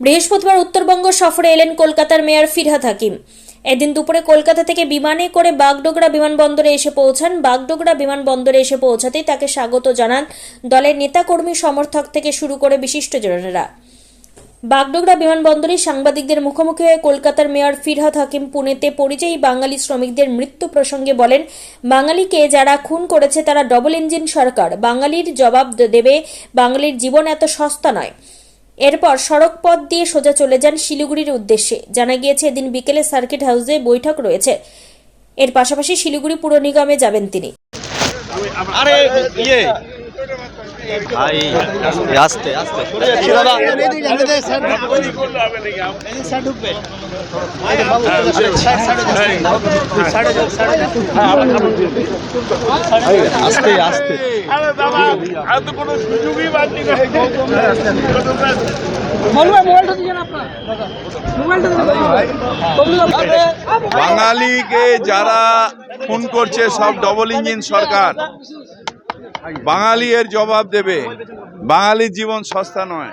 বৃহস্পতিবার উত্তরবঙ্গ সফরে এলেন কলকাতার মেয়র ফিরহাদ হাকিম। এদিন দুপুরে কলকাতা থেকে বিমানে করে বাগডোগরা বিমানবন্দরে এসে পৌঁছান। বাগডোগরা বিমানবন্দরে এসে পৌঁছাতেই তাকে স্বাগত জানান দলের নেতাকর্মী সমর্থক থেকে শুরু করে বিশিষ্টজনেরা। বাগডোগরা বিমানবন্দরে সাংবাদিকদের মুখোমুখি হয়ে কলকাতার মেয়র ফিরহাদ হাকিম পুনেতে পরিযায়ী বাঙালি শ্রমিকদের মৃত্যু প্রসঙ্গে বলেন, বাঙালিকে যারা খুন করেছে তারা ডবল ইঞ্জিন সরকার। বাঙালির জবাব দেবে, বাঙালির জীবন এত সস্তা নয়। এরপর সড়ক পথ দিয়ে সোজা চলে যান শিলিগুড়ির উদ্দেশ্যে। জানা গিয়েছে, এদিন বিকেলে সার্কিট হাউসে বৈঠক রয়েছে। এর পাশাপাশি শিলিগুড়ি পুর নিগমে যাবেন তিনি। ভাই আস্তে আস্তে। আস্তে আস্তে। বাঙালিকে যারা খুন করছে সব ডবল ইঞ্জিন সরকার। বাঙালি এর জবাব দেবে। বাঙালির জীবন সস্তা নয়।